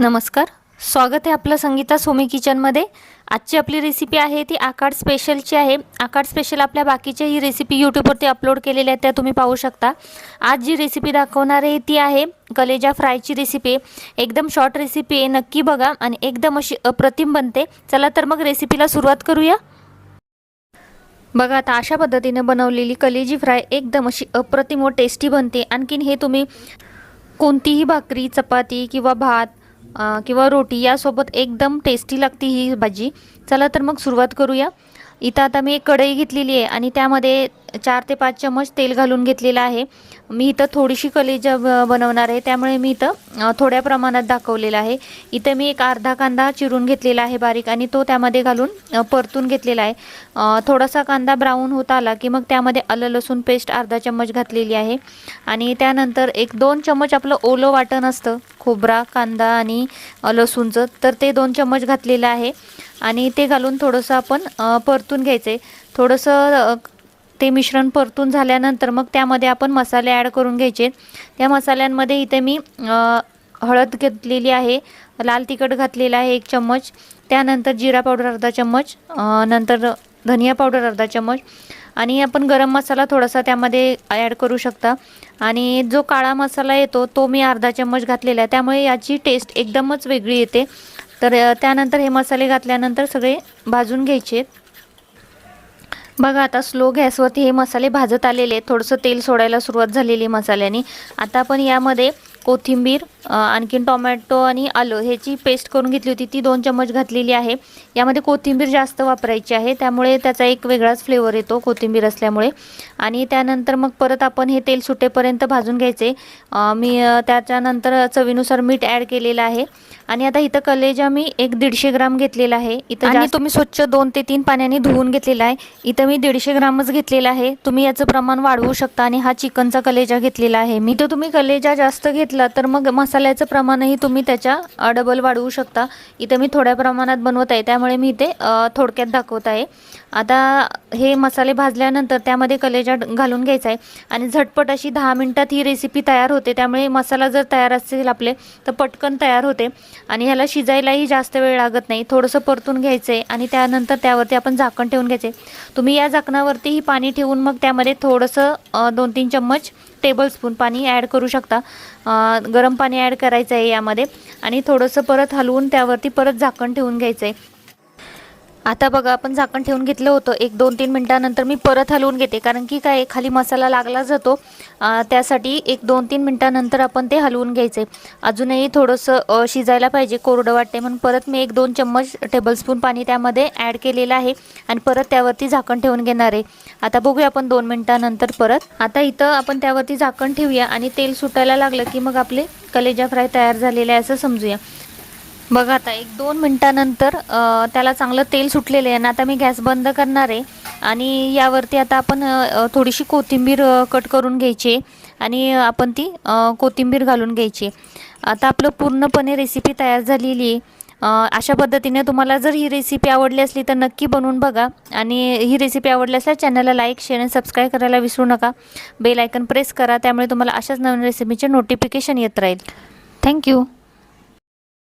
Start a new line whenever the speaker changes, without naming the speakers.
नमस्कार. स्वागत आहे आपलं संगीता सोमी किचनमध्ये आजची आपली रेसिपी आहे ती आकाड स्पेशलची आहे. आकाड स्पेशल आपल्या बाकीच्याही रेसिपी यूट्यूबवरती अपलोड केलेल्या आहेत त्या तुम्ही पाहू शकता. आज जी रेसिपी दाखवणार आहे ती आहे कलेजा फ्रायची रेसिपी एकदम शॉर्ट रेसिपी आहे नक्की बघा आणि एकदम अशी अप्रतिम बनते. चला तर मग रेसिपीला सुरुवात करूया. बघा आता अशा पद्धतीने बनवलेली कलेजी फ्राय एकदम अशी अप्रतिम व टेस्टी बनते. आणखीन हे तुम्ही कोणतीही भाकरी चपाती किंवा भात किंवा रोटी यासोबत एकदम टेस्टी लागते ही भाजी. चला तर मग सुरुवात करूया. इथं आता मी एक कढई घेतलेली आहे आणि त्यामध्ये चार ते पाच चमच तेल घालून घेतलेलं आहे. मी इथं थोडीशी कलेजा ब- बनवणार आहे. त्यामुळे मी इथं थोड्या प्रमाणात दाखवलेलं आहे. इथं मी एक अर्धा कांदा चिरून घेतलेला आहे बारीक आणि तो त्यामध्ये घालून परतून घेतलेला आहे. थोडासा कांदा ब्राऊन होत आला की मग त्यामध्ये आलं लसूण पेस्ट अर्धा चम्मच घातलेली आहे. आणि त्यानंतर एक दोन चम्मच आपलं ओलं वाटण असतं खोबरा कांदा आणि लसूणचं तर ते दोन चम्मच घातलेलं आहे. आणि ते घालून थोडंसं आपण परतून घ्यायचं आहे थोडंसं ते मिश्रण परतून झाल्यानंतर मग त्यामध्ये आपण मसाले ॲड करून घ्यायचे. त्या मसाल्यांमध्ये इथे मी हळद घेतलेली आहे लाल तिखट घातलेलं आहे एक चम्मच त्यानंतर जिरा पावडर अर्धा चम्मच नंतर धनिया पावडर अर्धा चम्मच आणि आपण गरम मसाला थोडासा त्यामध्ये ॲड करू शकता. आणि जो काळा मसाला येतो तो मी अर्धा चम्मच घातलेला आहे. त्यामुळे याची टेस्ट एकदमच वेगळी येते. तर त्यानंतर हे मसाले घातल्यानंतर सगळे भाजून घ्यायचे. बघा आता स्लो गॅसवरती हे मसाले भाजत आलेले आहेत. थोडंसं तेल सोडायला सुरुवात झालेली आहे मसाल्याने. आता आपण यामध्ये कोथिंबीर आणखीन टोमॅटो आणि आलं ह्याची पेस्ट करून घेतली होती. ती दोन चम्मच घातलेली आहे. यामध्ये कोथिंबीर जास्त वापरायची आहे. त्यामुळे त्याचा एक वेगळाच फ्लेवर येतो कोथिंबीर असल्यामुळे. आणि त्यानंतर मग परत आपण हे तेल सुटेपर्यंत भाजून घ्यायचे. मी त्याच्यानंतर चवीनुसार मीठ ॲड केलेलं आहे. आणि आता इथं कलेजा मी एक दीडशे ग्राम घेतलेला आहे. इथं आणि तुम्ही स्वच्छ दोन ते तीन पाण्याने धुवून घेतलेला आहे. इथं मी दीडशे ग्रामच घेतलेला आहे. तुम्ही याचं प्रमाण वाढवू शकता आणि हा चिकनचा कलेजा घेतलेला आहे. मी तर तुम्ही कलेजा जास्त घेतला तर मग मसाल्याचं प्रमाणही तुम्ही त्याच्या डबल वाढवू शकता. इथं मी थोड्या प्रमाणात बनवत आहे. त्यामुळे मी इथे थोडक्यात दाखवत आहे. आता हे मसाले भाजल्यानंतर त्यामध्ये कलेजा घालून घ्यायचा आहे. आणि झटपट अशी दहा मिनटात ही रेसिपी तयार होते. त्यामुळे मसाला जर तयार असेल आपले तर पटकन तयार होते. आणि ह्याला शिजायलाही जास्त वेळ लागत नाही. थोडंसं परतून घ्यायचं आहे आणि त्यानंतर त्यावरती आपण झाकण ठेवून घ्यायचे तुम्ही या झाकणावरतीही पाणी ठेवून मग त्यामध्ये थोडंसं दोन तीन चम्मच टेबलस्पून पाणी ॲड करू शकता. गरम पाणी ॲड करायचं आहे यामध्ये. आणि थोडंसं परत हलवून त्यावरती परत झाकण ठेवून घ्यायचं आहे आता बघा आपण झाकण ठेवून घेतलं होतं. एक दोन तीन मिनटानंतर मी परत हलवून घेते. कारण की काय खाली मसाला लागला जातो. त्यासाठी एक दोन तीन मिनटानंतर आपण ते हलवून घ्यायचे. अजूनही थोडंसं शिजायला पाहिजे कोरडं वाटते म्हणून. परत मी एक दोन चम्मच टेबलस्पून पाणी त्यामध्ये ॲड केलेलं आहे. आणि परत त्यावरती झाकण ठेवून घेणार आहे. आता बघूया आपण दोन मिनटानंतर परत. आता इथं आपण त्यावरती झाकण ठेवूया. आणि तेल सुटायला लागलं की मग आपले कलेजा फ्राय तयार झालेले आहे असं समजूया. बघा आता एक दोन मिनटानंतर त्याला चांगलं तेल सुटलेलं आहे आणि आता मी गॅस बंद करणार आहे. आणि यावरती आता आपण थोडीशी कोथिंबीर कट करून घ्यायची आहे आणि आपण ती कोथिंबीर घालून घ्यायची. आहे. आता आपलं पूर्णपणे रेसिपी तयार झालेली आहे. अशा पद्धतीने तुम्हाला जर ही रेसिपी आवडली असली तर नक्की बनवून बघा. आणि ही रेसिपी आवडली असल्यास चॅनलला लाईक शेअर आणि सबस्क्राईब करायला विसरू नका. बेल आयकन प्रेस करा त्यामुळे तुम्हाला अशाच नवीन रेसिपीचे नोटिफिकेशन येत राहील. थँक्यू